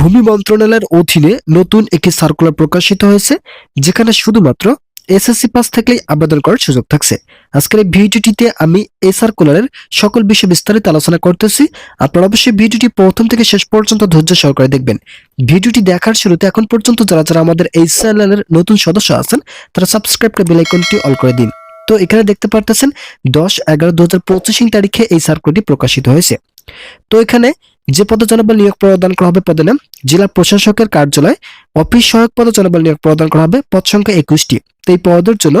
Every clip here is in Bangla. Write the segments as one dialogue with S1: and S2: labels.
S1: ভূমি মন্ত্রণালয়ের অধীনে নতুন একটি সার্কুলার প্রকাশিত হয়েছে, যেখানে শুধুমাত্র এসএসসি পাস থাকলেই আবেদন করার সুযোগ থাকছে। আজকের এই ভিডিওটিতে আমি এই সার্কুলারের সকল বিষয় বিস্তারিত আলোচনা করতেছি। আপনারা অবশ্যই ভিডিওটি প্রথম থেকে শেষ পর্যন্ত ধৈর্য সহকারে দেখবেন। ভিডিওটি দেখার শুরুতে এখন পর্যন্ত যারা যারা আমাদের এই চ্যানেলের নতুন সদস্য আছেন, তারা সাবস্ক্রাইব করে বেল আইকনটি অল করে দিন। তো এখানে দেখতে পারতেছেন, দশ এগারো দু হাজার তারিখে এই সার্কুলারটি প্রকাশিত হয়েছে। তো এখানে যে পদে জনবল নিয়োগ প্রদান করা হবে পদে নাম জেলা প্রশাসকের কার্যালয়, অফিস সহায়ক পদে জনবল নিয়োগ প্রদান করা হবে পদ সংখ্যা একুশটি। তো এই পদের জন্য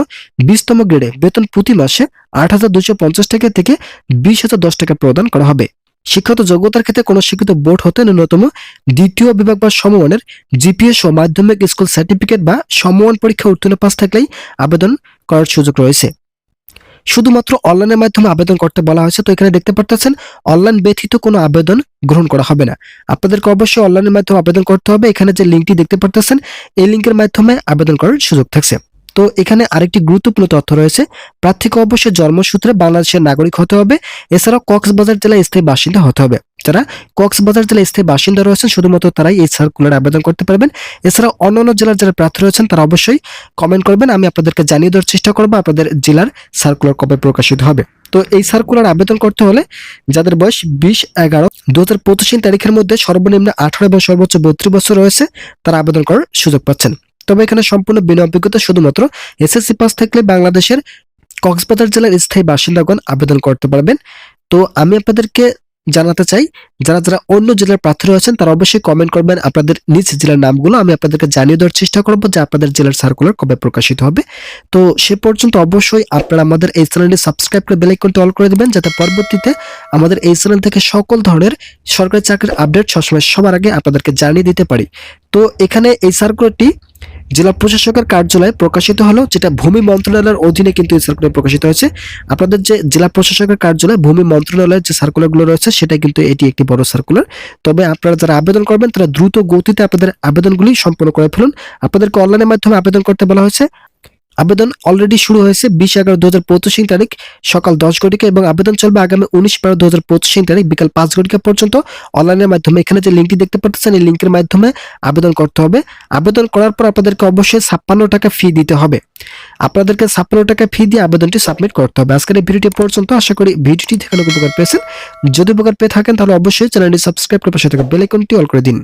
S1: বিশতম গ্রেডে বেতন প্রতি মাসে আট হাজার দুশো পঞ্চাশ টাকা থেকে বিশ হাজার দশ টাকা প্রদান করা হবে। শিক্ষাগত যোগ্যতার ক্ষেত্রে কোনো শিক্ষিত বোর্ড হতে ন্যূনতম দ্বিতীয় বিভাগ বা সমমানের জিপিএস ও মাধ্যমিক স্কুল সার্টিফিকেট বা সমমান পরীক্ষা উত্তীর্ণ পাস থাকলেই আবেদন করার সুযোগ রয়েছে। শুধুমাত্র অনলাইনের মাধ্যমে আবেদন করতে বলা হয়েছে, তো এখানে দেখতে পারতেছেন অনলাইন ব্যতীত কোনো আবেদন গ্রহণ করা হবে না। আপনাদেরকে অবশ্যই অনলাইনের মাধ্যমে আবেদন করতে হবে। এখানে যে লিঙ্কটি দেখতে পারতেছেন, এই লিঙ্কের মাধ্যমে আবেদন করার সুযোগ থাকছে। তো এখানে আরেকটি গুরুত্বপূর্ণ তথ্য রয়েছে। প্রার্থীকে অবশ্যই জন্মসূত্রে বাংলাদেশের নাগরিক হতে হবে। এছাড়াও কক্সবাজার জেলায় স্থায়ী বাসিন্দা হতে হবে। যারা কক্সবাজার জেলায় স্থায়ী বাসিন্দা রয়েছেন, শুধুমাত্র তারাই এই সার্কুলার আবেদন করতে পারবেন। এছাড়া অন্যান্য জেলার যারা প্রার্থী রয়েছেন, তারা অবশ্যই কমেন্ট করবেন। আমি আপনাদেরকে জানিয়ে দেওয়ার চেষ্টা করব, আপনাদের জেলার সার্কুলার কবে প্রকাশিত হবে। তো এই সার্কুলার আবেদন করতে হলে যাদের বয়স বিশ, এগারো দু হাজার পঁচিশ তারিখের মধ্যে সর্বনিম্ন আঠারো এবং সর্বোচ্চ বত্রিশ বছর রয়েছে, তারা আবেদন করার সুযোগ পাচ্ছেন। তবে এখানে সম্পূর্ণ বিনা অভিজ্ঞতা শুধুমাত্র এসএসসি পাস থাকলে বাংলাদেশের কক্সবাজার জেলার স্থায়ী বাসিন্দাগণ আবেদন করতে পারবেন। তো আমি আপনাদেরকে জানাতে চাই, যারা যারা অন্য জেলার প্রার্থী রয়েছেন, তারা অবশ্যই কমেন্ট করবেন আপনাদের নিজ জেলার নামগুলো। আমি আপনাদেরকে জানিয়ে দেওয়ার চেষ্টা করব যে আপনাদের জেলার সার্কুলার কবে প্রকাশিত হবে। তো সে পর্যন্ত অবশ্যই আপনারা আমাদের এই চ্যানেলটি সাবস্ক্রাইব করে বেল আইকনটি অল করে দেবেন, যাতে পরবর্তীতে আমাদের এই চ্যানেল থেকে সকল ধরনের সরকারি চাকরির আপডেট সবসময় সবার আগে আপনাদেরকে জানিয়ে দিতে পারি। তো এখানে এই সার্কুলারটি জেলা প্রশাসকের কার্যালয়ে প্রকাশিত হলো, যেটা ভূমি মন্ত্রণালয়ের অধীনে কিন্তু এই সার্কুলার প্রকাশিত হয়েছে। আপনাদের যে জেলা প্রশাসকের কার্যালয়, ভূমি মন্ত্রণালয়ের যে সার্কুলারগুলো রয়েছে, সেটা কিন্তু এটি একটি বড় সার্কুলার তবে আপনারা যারা আবেদন করবেন, তারা দ্রুত গতিতে আপনাদের আবেদনগুলি সম্পন্ন করে ফেলুন। আপনাদেরকে অনলাইনের মাধ্যমে আবেদন করতে বলা হয়েছে। আবেদন অলরেডি শুরু হয়েছে বিশ এগারো দু হাজার পঁচিশ তারিখ সকাল দশ ঘটিকা এবং আবেদন চলবে আগামী উনিশ বারো দু হাজার পঁচিশ তারিখ বিকাল পাঁচ ঘটিকা পর্যন্ত। অনলাইনের মাধ্যমে এখানে যে লিঙ্কটি দেখতে পাচ্ছেন, এই লিঙ্কের মাধ্যমে আবেদন করতে হবে। আবেদন করার পর আপনাদেরকে অবশ্যই ছাপ্পান্ন টাকা ফি দিতে হবে। আপনাদেরকে ছাপ্পান্ন টাকা ফি দিয়ে আবেদনটি সাবমিট করতে হবে। আজকের এই ভিডিওটি পর্যন্ত। আশা করি ভিডিওটি থেকে উপকার পেয়েছেন, যদি উপকার পেয়ে থাকেন, তাহলে অবশ্যই চ্যানেলটি সাবস্ক্রাইব করে পাশে থাকা বেল আইকনটি অল করে দিন।